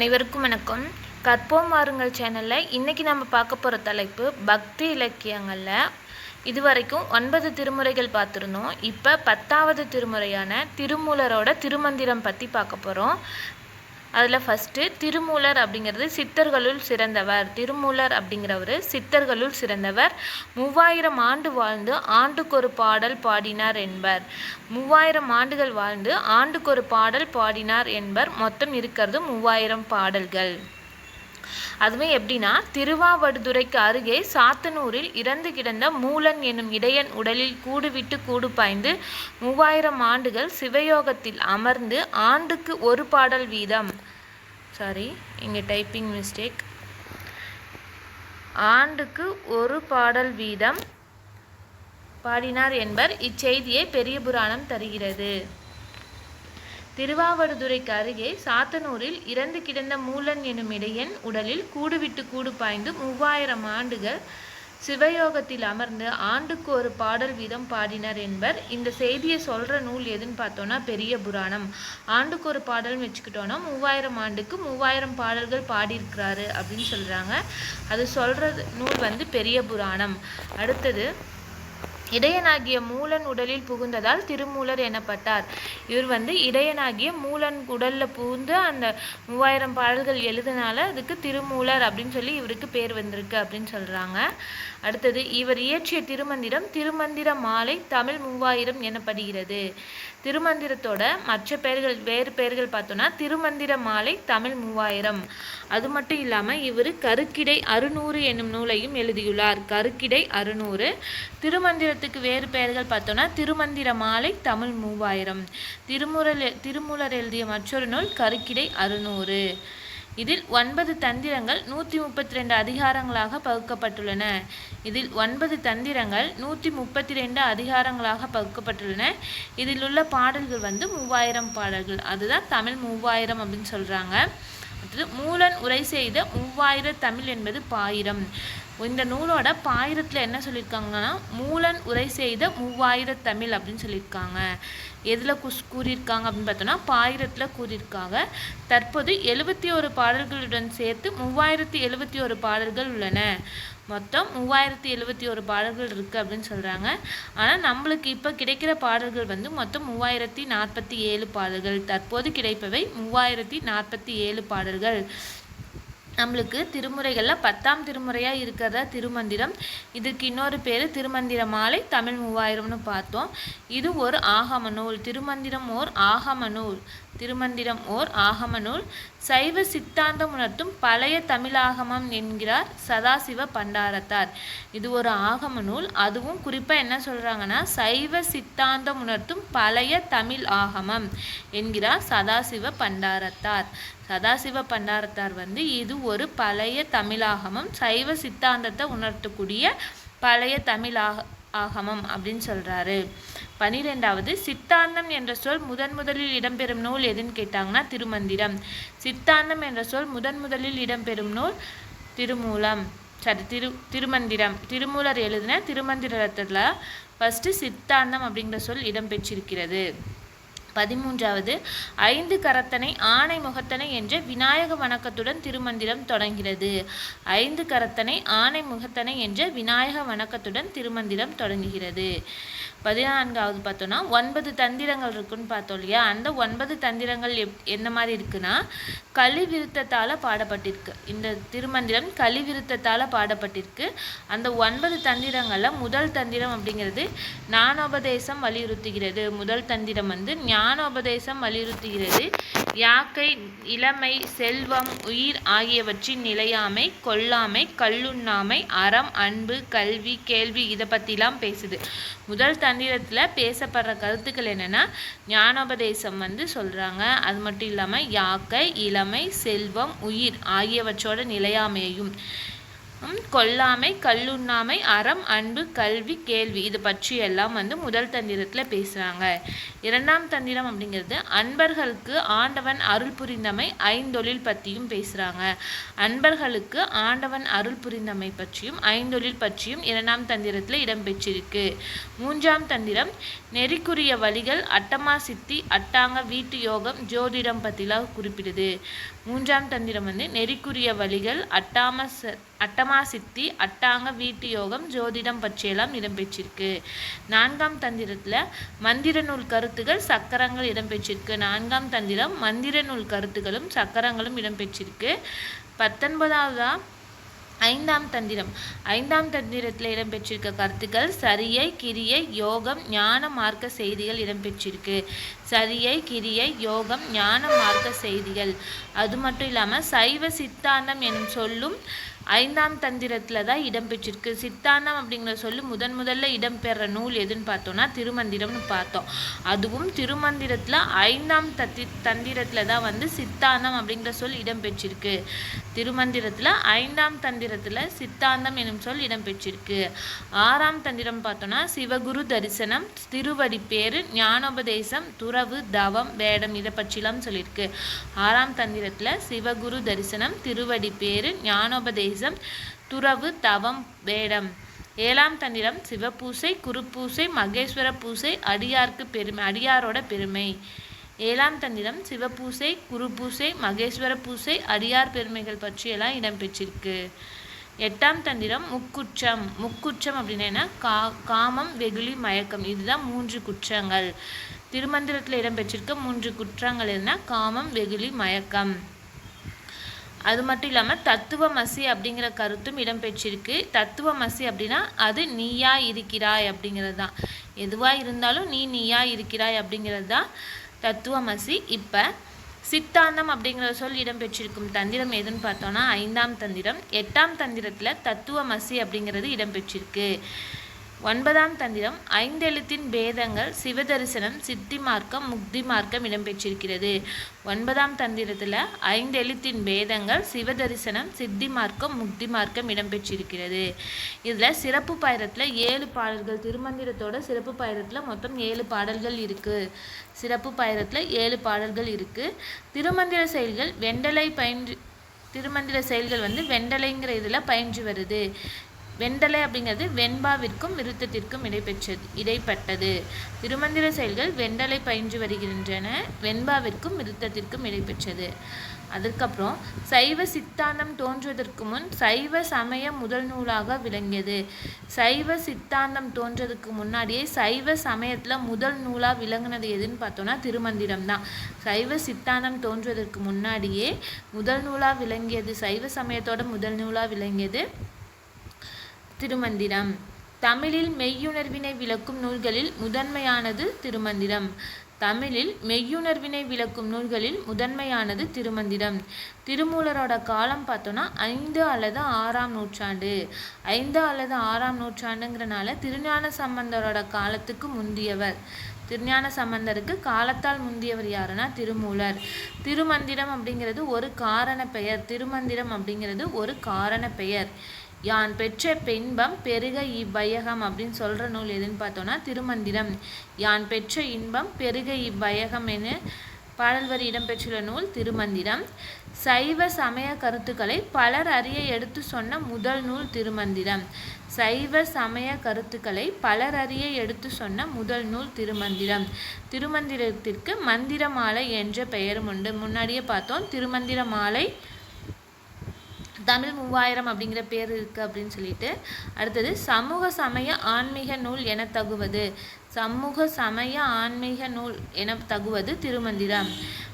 அனைவருக்கும் வணக்கம். கற்போம் வாருங்கள் சேனலில். இன்றைக்கி நம்ம பார்க்க போகிற தலைப்பு பக்தி இலக்கியங்களில். இதுவரைக்கும் ஒன்பது திருமுறைகள் பார்த்துருந்தோம். இப்போ பத்தாவது திருமுறையான திருமூலரோட திருமந்திரம் பற்றி பார்க்க போகிறோம் அதில் ஃபஸ்ட்டு திருமூலர் அப்படிங்கிறது சித்தர்களுள் சிறந்தவர். திருமூலர் அப்படிங்கிறவர் சித்தர்களுள் சிறந்தவர். மூவாயிரம் ஆண்டு வாழ்ந்து ஆண்டுக்கொரு பாடல் பாடினார் என்பர். மூவாயிரம் ஆண்டுகள் வாழ்ந்து ஆண்டுக்கொரு பாடல் பாடினார் என்பர். மொத்தம் இருக்கிறது மூவாயிரம் பாடல்கள். அதுவே எப்படின்னா திருவாவடுதுறைக்கு அருகே சாத்தனூரில் இறந்து கிடந்த மூலன் என்னும் இடையன் உடலில் கூடுவிட்டு கூடு பாய்ந்து மூவாயிரம் ஆண்டுகள் சிவயோகத்தில் அமர்ந்து ஆண்டுக்கு ஒரு பாடல் வீதம். சாரி இங்கே டைப்பிங் மிஸ்டேக் ஆண்டுக்கு ஒரு பாடல் வீதம். பாடினார் என்பர் இச்செய்தியை பெரிய புராணம் தருகிறது. திருவாவடுதுறைக்கு அருகே சாத்தனூரில் இறந்து கிடந்த மூலன் எனும் இடையன் உடலில் கூடுவிட்டு கூடு பாய்ந்து மூவாயிரம் ஆண்டுகள் சிவயோகத்தில் அமர்ந்து ஆண்டுக்கு ஒரு பாடல் வீதம் பாடினர் என்பர். இந்த செய்தியை சொல்கிற நூல் எதுன்னு பார்த்தோன்னா பெரிய புராணம். ஆண்டுக்கு ஒரு பாடல்னு வச்சுக்கிட்டோன்னா மூவாயிரம் ஆண்டுக்கு மூவாயிரம் பாடல்கள் பாடியிருக்கிறாரு அப்படின்னு சொல்கிறாங்க அது சொல்கிற நூல் வந்து பெரிய புராணம். அடுத்தது இடையனாகிய மூலன் உடலில் புகுந்ததால் திருமூலர் எனப்பட்டார். இவர் வந்து இடையனாகிய மூலன் உடலில் புகுந்து அந்த மூவாயிரம் பாடல்கள் எழுதினால அதுக்கு திருமூலர் அப்படின்னு சொல்லி இவருக்கு பேர் வந்திருக்கு அப்படின்னு சொல்கிறாங்க அடுத்தது இவர் இயற்றிய திருமந்திரம் திருமந்திர மாலை தமிழ் மூவாயிரம் எனப்படுகிறது. திருமந்திரத்தோட மற்ற பெயர்கள் வேறு பெயர்கள் பார்த்தோன்னா திருமந்திர மாலை தமிழ் மூவாயிரம். அது மட்டும் இல்லாமல் இவர் கருக்கிடை அறுநூறு என்னும் நூலையும் எழுதியுள்ளார். கருக்கிடை அறுநூறு. திருமந்திரத்துக்கு வேறு பெயர்கள் பார்த்தோன்னா திருமந்திர மாலை தமிழ் மூவாயிரம். திருமுறல் திருமூலர் எழுதிய மற்றொரு நூல் கருக்கிடை அறுநூறு. இதில் ஒன்பது தந்திரங்கள் நூற்றி முப்பத்தி ரெண்டு அதிகாரங்களாக பகுக்கப்பட்டுள்ளன. இதில் ஒன்பது தந்திரங்கள் நூற்றி முப்பத்தி ரெண்டு அதிகாரங்களாக பகுக்கப்பட்டுள்ளன. இதில் உள்ள பாடல்கள் வந்து மூவாயிரம் பாடல்கள். அதுதான் தமிழ் மூவாயிரம் அப்படின்னு சொல்கிறாங்க மூலன் உரை செய்த மூவாயிர தமிழ் என்பது பாயிரம். இந்த நூலோட பாயிரத்தில் என்ன சொல்லியிருக்காங்கன்னா மூலன் உரை செய்த மூவாயிர தமிழ் அப்படின்னு சொல்லியிருக்காங்க எதில் குஸ் கூறியிருக்காங்க அப்படின்னு பார்த்தோன்னா பாயிரத்தில் கூறியிருக்காங்க. தற்போது எழுபத்தி ஒரு பாடல்களுடன் சேர்த்து மூவாயிரத்தி எழுபத்தி ஒரு பாடல்கள் உள்ளன. மொத்தம் மூவாயிரத்தி எழுபத்தி ஒரு பாடல்கள் இருக்குது அப்படின்னு சொல்கிறாங்க ஆனால் நம்மளுக்கு இப்போ கிடைக்கிற பாடல்கள் வந்து மொத்தம் மூவாயிரத்தி நாற்பத்தி ஏழு பாடல்கள். தற்போது கிடைப்பவை மூவாயிரத்தி நாற்பத்தி ஏழு பாடல்கள். நம்மளுக்கு திருமுறைகளில் பத்தாம் திருமுறையாக இருக்கிறதா திருமந்திரம். இதுக்கு இன்னொரு பேர் திருமந்திர மாலை தமிழ் மூவாயிரம்னு பார்த்தோம். இது ஒரு ஆகம நூல். திருமந்திரம் ஓர் ஆகம நூல். திருமந்திரம் ஓர் ஆகம நூல். சைவ சித்தாந்தம் உணர்த்தும் பழைய தமிழாகமம் என்கிறார் சதாசிவ பண்டாரத்தார். இது ஒரு ஆகம நூல். அதுவும் குறிப்பாக என்ன சொல்கிறாங்கன்னா சைவ சித்தாந்தம் உணர்த்தும் பழைய தமிழ் ஆகமம் என்கிறார் சதாசிவ பண்டாரத்தார். சதாசிவ பண்டாரத்தார் வந்து இது ஒரு பழைய தமிழாகமம் சைவ சித்தாந்தத்தை உணர்த்தக்கூடிய பழைய தமிழாக ஆகமம் அப்படின்னு சொல்கிறாரு பனிரெண்டாவது சித்தாந்தம் என்ற சொல் முதன் முதலில் இடம்பெறும் நூல் எதுன்னு கேட்டாங்கன்னா திருமந்திரம். சித்தாந்தம் என்ற சொல் முதன் முதலில் இடம்பெறும் நூல் திருமூலம். சரி திரு திருமந்திரம். திருமூலர் எழுதின திருமந்திரத்தில் ஃபஸ்ட்டு சித்தாந்தம் அப்படிங்கிற சொல் இடம்பெற்றிருக்கிறது பதிமூன்றாவது ஐந்து கரத்தனை ஆணை முகத்தனை என்ற விநாயக வணக்கத்துடன் திருமந்திரம் தொடங்கிறது ஐந்து கரத்தனை ஆணை முகத்தனை என்ற விநாயக வணக்கத்துடன் திருமந்திரம் தொடங்குகிறது. பதினான்காவது பார்த்தோன்னா ஒன்பது தந்திரங்கள் இருக்குன்னு பார்த்தோம் இல்லையா? அந்த ஒன்பது தந்திரங்கள் எப் என்ன மாதிரி இருக்குன்னா களிவிருத்தத்தால் பாடப்பட்டிருக்கு. இந்த திருமந்திரம் கலிவிருத்தத்தால் பாடப்பட்டிருக்கு. அந்த ஒன்பது தந்திரங்களில் முதல் தந்திரம் அப்படிங்கிறது ஞானோபதேசம் வலியுறுத்துகிறது. முதல் தந்திரம் வந்து ஞா ஞானோபதேசம் வலியுறுத்துகிறது. யாக்கை இளமை செல்வம் உயிர் ஆகியவற்றின் நிலையாமை கொல்லாமை கல்லுண்ணாமை அறம் அன்பு கல்வி கேள்வி இதை பற்றிலாம் பேசுது. முதல் தந்திரத்தில் பேசப்படுற கருத்துக்கள் என்னென்னா ஞானோபதேசம் வந்து சொல்கிறாங்க அது மட்டும் இல்லாமல் யாக்கை இளமை செல்வம் உயிர் ஆகியவற்றோட நிலையாமையையும். கொல்லாமை கல்லுண்ணாமை அறம் அன்பு கல்வி கேள்வி இது பற்றி எல்லாம் வந்து முதல் தந்திரத்தில் பேசுகிறாங்க இரண்டாம் தந்திரம் அப்படிங்கிறது அன்பர்களுக்கு ஆண்டவன் அருள் புரிந்தமை ஐந்தொழில் பற்றியும் பேசுகிறாங்க அன்பர்களுக்கு ஆண்டவன் அருள் புரிந்தமை பற்றியும் ஐந்தொழில் பற்றியும் இரண்டாம் தந்திரத்தில் இடம்பெற்றிருக்கு. மூன்றாம் தந்திரம் நெறிக்குரிய வழிகள் அட்டமா சித்தி அட்டாங்க வீட்டு யோகம் ஜோதிடம் பற்றிலாம் குறிப்பிடுது. மூன்றாம் தந்திரம் வந்து நெறிக்குரிய வழிகள் அட்டாம ச- அட்டமா சித்தி அட்டாங்க வீட்டு யோகம் ஜோதிடம் பற்றியெல்லாம் இடம்பெற்றிருக்கு. நான்காம் தந்திரத்தில் மந்திர நூல் கருத்துகள் சக்கரங்கள் இடம்பெற்றிருக்கு. நான்காம் தந்திரம் மந்திர நூல் கருத்துகளும் சக்கரங்களும் இடம்பெற்றிருக்கு. பத்தொன்பதாவதா ஐந்தாம் தந்திரம். ஐந்தாம் தந்திரத்தில் இடம்பெற்றிருக்க கருத்துக்கள் சரியை கிரியை யோகம் ஞான மார்க்க செய்திகள் இடம்பெற்றிருக்கு. சரியை கிரியை யோகம் ஞான மார்க்க செய்திகள். அது மட்டும் இல்லாமல் சைவ சித்தாந்தம் எனும் சொல்லும் ஐந்தாம் தந்திரத்தில் தான் இடம்பெற்றிருக்கு சித்தாந்தம் அப்படிங்கிற சொல்லு முதன் முதல்ல இடம்பெற நூல் எதுன்னு பார்த்தோம்னா திருமந்திரம்னு பார்த்தோம். அதுவும் திருமந்திரத்தில் ஐந்தாம் தத்தி தந்திரத்தில் தான் வந்து சித்தாந்தம் அப்படிங்கிற சொல் இடம்பெற்றிருக்கு திருமந்திரத்தில் ஐந்தாம் தந்திரத்தில் சித்தாந்தம் எனும் சொல் இடம்பெற்றிருக்கு ஆறாம் தந்திரம் பார்த்தோம்னா சிவகுரு தரிசனம் திருவடி பேரு ஞானோபதேசம் துறவு தவம் வேடம் இதை பற்றிலாம் சொல்லியிருக்கு. ஆறாம் தந்திரத்தில் சிவகுரு தரிசனம் திருவடி பேரு ஞானோபதேசம் துறவு தவம் வேடம். ஏழாம் தந்திரம் சிவபூசை குருப்பூசை மகேஸ்வர பூசை அடியார்க்கு பெருமை அடியாரோட பெருமை. ஏழாம் தந்திரம் சிவபூசை குருபூசை மகேஸ்வர பூசை அடியார் பெருமைகள் பற்றியெல்லாம் இடம்பெற்றிருக்கு. எட்டாம் தந்திரம் முக்குற்றம். முக்குற்றம் அப்படின்னா என்ன? கா காமம் வெகுளி மயக்கம். இதுதான் மூன்று குற்றங்கள். திருமந்திரத்தில் இடம்பெற்றிருக்க மூன்று குற்றங்கள் என்ன? காமம் வெகுளி மயக்கம். அது மட்டும் இல்லாமல் தத்துவமசி அப்படிங்கிற கருத்தும் இடம்பெற்றிருக்கு. தத்துவமசி அப்படின்னா அது நீயா இருக்கிறாய் அப்படிங்கிறது தான் எதுவாக இருந்தாலும் நீ நீயா இருக்கிறாய் அப்படிங்கிறது தான் தத்துவமசி. இப்போ சித்தாந்தம் அப்படிங்கிற சொல் இடம்பெற்றிருக்கும் தந்திரம் எதுன்னு பார்த்தோன்னா ஐந்தாம் தந்திரம். எட்டாம் தந்திரத்தில் தத்துவமசி அப்படிங்கிறது இடம்பெற்றிருக்கு. ஒன்பதாம் தந்திரம் ஐந்தெழுத்தின் பேதங்கள் சிவதரிசனம் சித்தி மார்க்கம் முக்தி மார்க்கம் இடம்பெற்றிருக்கிறது. ஒன்பதாம் தந்திரத்தில் ஐந்தெழுத்தின் பேதங்கள் சிவதரிசனம் சித்தி மார்க்கம் முக்தி மார்க்கம் இடம்பெற்றிருக்கிறது. இதில் சிறப்பு பாயிரத்தில் ஏழு பாடல்கள் திருமந்திரத்தோட சிறப்பு பாயிரத்தில் மொத்தம் ஏழு பாடல்கள் இருக்குது சிறப்பு பாயிரத்தில் ஏழு பாடல்கள் இருக்குது திருமந்திர செயல்கள் வெண்டலை பயின்று திருமந்திர செயல்கள் வந்து வெண்டலைங்கிற இதில் பயின்று வருது. வெண்டலை அப்படிங்கிறது வெண்பாவிற்கும் விருத்தத்திற்கும் இடைப்பெற்றது இடைப்பட்டது. திருமந்திர செயல்கள் வெண்டலை பயின்று வருகின்றன வெண்பாவிற்கும் விருத்தத்திற்கும் இடைப்பெற்றது. அதுக்கப்புறம் சைவ சித்தாந்தம் தோன்றுவதற்கு முன் சைவ சமய முதல் நூலாக விளங்கியது. சைவ சித்தாந்தம் தோன்றதுக்கு முன்னாடியே சைவ சமயத்தில் முதல் நூலாக விளங்கினது எதுன்னு பார்த்தோன்னா திருமந்திரம் தான். சைவ சித்தாந்தம் தோன்றுவதற்கு முன்னாடியே முதல் நூலாக விளங்கியது சைவ சமயத்தோட முதல் நூலாக விளங்கியது திருமந்திரம். தமிழில் மெய்யுணர்வினை விளக்கும் நூல்களில் முதன்மையானது திருமந்திரம். தமிழில் மெய்யுணர்வினை விளக்கும் நூல்களில் முதன்மையானது திருமந்திரம். திருமூலரோட காலம் பார்த்தோன்னா ஐந்து அல்லது ஆறாம் நூற்றாண்டு. ஐந்து அல்லது ஆறாம் நூற்றாண்டுங்கிறனால திருஞான சம்பந்தரோட காலத்துக்கு முந்தியவர். திருஞான சம்பந்தருக்கு காலத்தால் முந்தியவர் யாருன்னா திருமூலர். திருமந்திரம் அப்படிங்கிறது ஒரு காரண பெயர். திருமந்திரம் அப்படிங்கிறது ஒரு காரண பெயர். யான் பெற்ற பின்பம் பெருக இவ்வையகம் அப்படின்னு சொல்கிற நூல் எதுன்னு பார்த்தோன்னா திருமந்திரம். யான் பெற்ற இன்பம் பெருக இவ்வையகம் என பாடல் வரி இடம்பெற்றுள்ள நூல் திருமந்திரம். சைவ சமய கருத்துக்களை பலர் அறிய எடுத்து சொன்ன முதல் நூல் திருமந்திரம். சைவ சமய கருத்துக்களை பலர் அறிய எடுத்து சொன்ன முதல் நூல் திருமந்திரம். திருமந்திரத்திற்கு மந்திரமாலை என்ற பெயரும் உண்டு. முன்னாடியே பார்த்தோம் திருமந்திர மாலை தமிழ் மூவாயிரம் அப்படிங்கிற பேர் இருக்குது அப்படின்னு சொல்லிட்டு. அடுத்தது சமூக சமய ஆன்மீக நூல் என தகுவது. சமூக சமய ஆன்மீக நூல் என தகுவது திருமந்திரம்.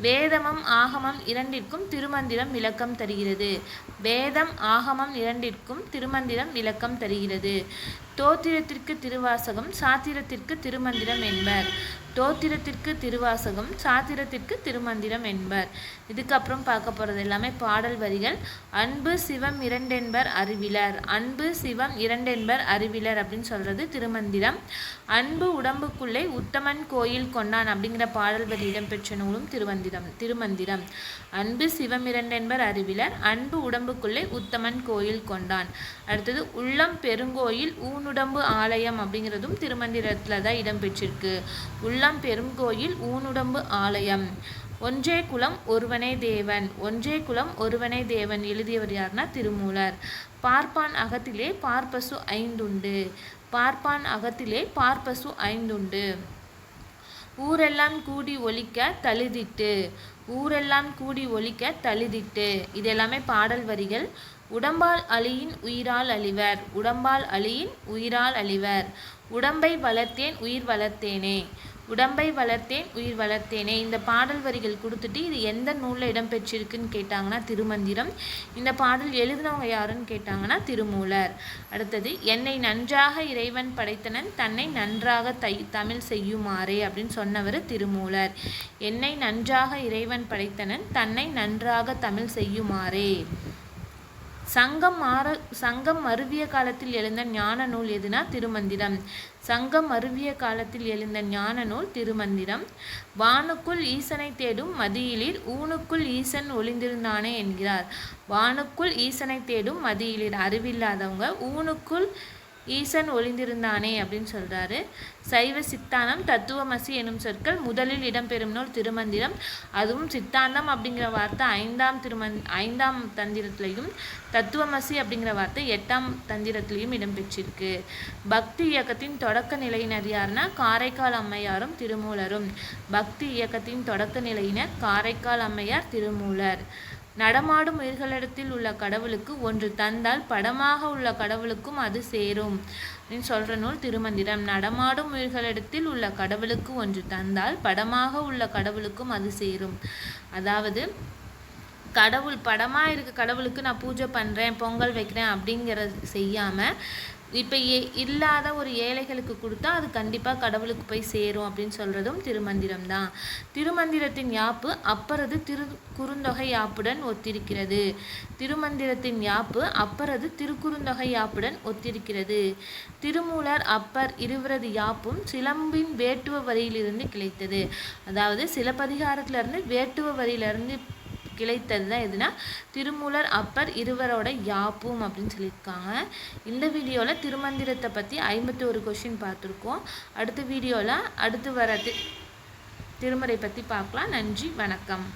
வேதமும் ஆகமம் இரண்டிற்கும் திருமந்திரம் விளக்கம் தருகிறது. வேதம் ஆகமம் இரண்டிற்கும் திருமந்திரம் விளக்கம் தருகிறது. தோத்திரத்திற்கு திருவாசகம் சாத்திரத்திற்கு திருமந்திரம் என்பர். தோத்திரத்திற்கு திருவாசகம் சாத்திரத்திற்கு திருமந்திரம் என்பர். இதுக்கப்புறம் பார்க்க போகிறது எல்லாமே பாடல் வரிகள். அன்பு சிவம் இரண்டென்பர் அறிவிலர். அன்பு சிவம் இரண்டென்பர் அறிவிலர் அப்படின்னு சொல்கிறது திருமந்திரம். அன்பு உடம்புக்குள்ளே உத்தமன் கோயில் கொண்டான் அப்படிங்கிற பாடல் வரி இடம்பெற்ற நூலும் திருமந்திரம் திருமந்திரம். அன்பு சிவம் இரண்டென்பர் அறிவிலர். அன்பு உடம்புக்குள்ளே உத்தமன் கோயில் கொண்டான். அடுத்தது உள்ளம் பெருங்கோயில் ஊனுடம்பு ஆலயம் அப்படிங்கிறதும் திருமந்திரத்தில் தான் இடம்பெற்றிருக்கு. உள்ளம் பெருங்கோயில் ஊனுடம்பு ஆலயம். ஒன்றே குலம் ஒருவனே தேவன். ஒன்றே குலம் ஒருவனே தேவன் எழுதியவர் யார்னா திருமூலர். பார்ப்பான் அகத்திலே பார்ப்பசு ஐந்துண்டு. பார்ப்பான் அகத்திலே பார்ப்பசு ஐந்துண்டு. ஊரெல்லாம் கூடி ஒலிக்க தழுதிட்டு. ஊரெல்லாம் கூடி ஒழிக்க தழுதிட்டு. இது எல்லாமே பாடல் வரிகள். உடம்பால் அழியின் உயிரால் அழிவர். உடம்பால் அழியின் உயிரால் அழிவர். உடம்பை வளர்த்தேன் உயிர் வளர்த்தேனே. உடம்பை வளர்த்தேன் உயிர் வளர்த்தேனே. இந்த பாடல் வரிகள் கொடுத்துட்டு இது எந்த நூலில் இடம்பெற்றிருக்குன்னு கேட்டாங்கன்னா திருமந்திரம். இந்த பாடல் எழுதினவங்க யாருன்னு கேட்டாங்கன்னா திருமூலர். அடுத்தது என்னை நன்றாக இறைவன் படைத்தனன் தன்னை நன்றாக தை தமிழ் செய்யுமாறே அப்படின்னு சொன்னவர் திருமூலர். என்னை நன்றாக இறைவன் படைத்தனன் தன்னை நன்றாக தமிழ் செய்யுமாறே சங்கம் மாற சங்கம் மருவிய காலத்தில் எழுந்த ஞான நூல் எதுனா திருமந்திரம். சங்கம் மருவிய காலத்தில் எழுந்த ஞான நூல் திருமந்திரம். வானுக்குள் ஈசனை தேடும் மதியிலிர் ஊனுக்குள் ஈசன் ஒளிந்திருந்தானே என்கிறார். வானுக்குள் ஈசனை தேடும் மதியிலிர் அறிவில்லாதவங்க ஊனுக்குள் ஈசன் ஒளிந்திருந்தானே அப்படின்னு சொல்கிறாரு சைவ சித்தாந்தம் தத்துவமசி எனும் சொற்கள் முதலில் இடம்பெறும் நூல் திருமந்திரம். அதுவும் சித்தாந்தம் அப்படிங்கிற வார்த்தை ஐந்தாம் திருமந் ஐந்தாம் தந்திரத்திலையும் தத்துவமசி அப்படிங்கிற வார்த்தை எட்டாம் தந்திரத்திலையும் இடம்பெற்றிருக்கு. பக்தி இயக்கத்தின் தொடக்க நிலையினர் யாருன்னா காரைக்கால் அம்மையாரும் திருமூலரும். பக்தி இயக்கத்தின் தொடக்க நிலையினர் காரைக்கால் அம்மையார் திருமூலர். நடமாடும் உயிர்களிடத்தில் உள்ள கடவுளுக்கு ஒன்று தந்தால் படமாக உள்ள கடவுளுக்கும் அது சேரும். அப்படின்னு சொல்கிற நூல் திருமந்திரம். நடமாடும் உயிர்களிடத்தில் உள்ள கடவுளுக்கு ஒன்று தந்தால் படமாக உள்ள கடவுளுக்கும் அது சேரும். அதாவது கடவுள் படமாக இருக்க. கடவுளுக்கு நான் பூஜை பண்ணுறேன் பொங்கல் வைக்கிறேன் அப்படிங்கிறத செய்யாமல் இப்போ ஏ இல்லாத ஒரு ஏழைகளுக்கு கொடுத்தா அது கண்டிப்பாக கடவுளுக்கு போய் சேரும் அப்படின்னு சொல்கிறதும் திருமந்திரம் தான். திருமந்திரத்தின் யாப்பு அப்பறது திரு குறுந்தொகை யாப்புடன் ஒத்திருக்கிறது. திருமந்திரத்தின் யாப்பு அப்பறது திருக்குறுந்தொகை யாப்புடன் ஒத்திருக்கிறது. திருமூலர் அப்பர் இருவரது யாப்பும் சிலம்பின் வேட்டுவ வரியிலிருந்து கிளைத்தது. அதாவது சிலப்பதிகாரத்திலிருந்து வேட்டுவ வரியிலிருந்து கிளைத்தது தான் எதுனா? திருமூலர் அப்பர் இருவரோட யாப்பும் அப்படின்னு சொல்லியிருக்காங்க. இந்த வீடியோவில் திருமந்திரத்தை பற்றி ஐம்பத்தி ஒரு கொஷின் பார்த்துருக்கோம். அடுத்த வீடியோவில் அடுத்து வர திருமறை பற்றி பார்க்கலாம். நன்றி வணக்கம்.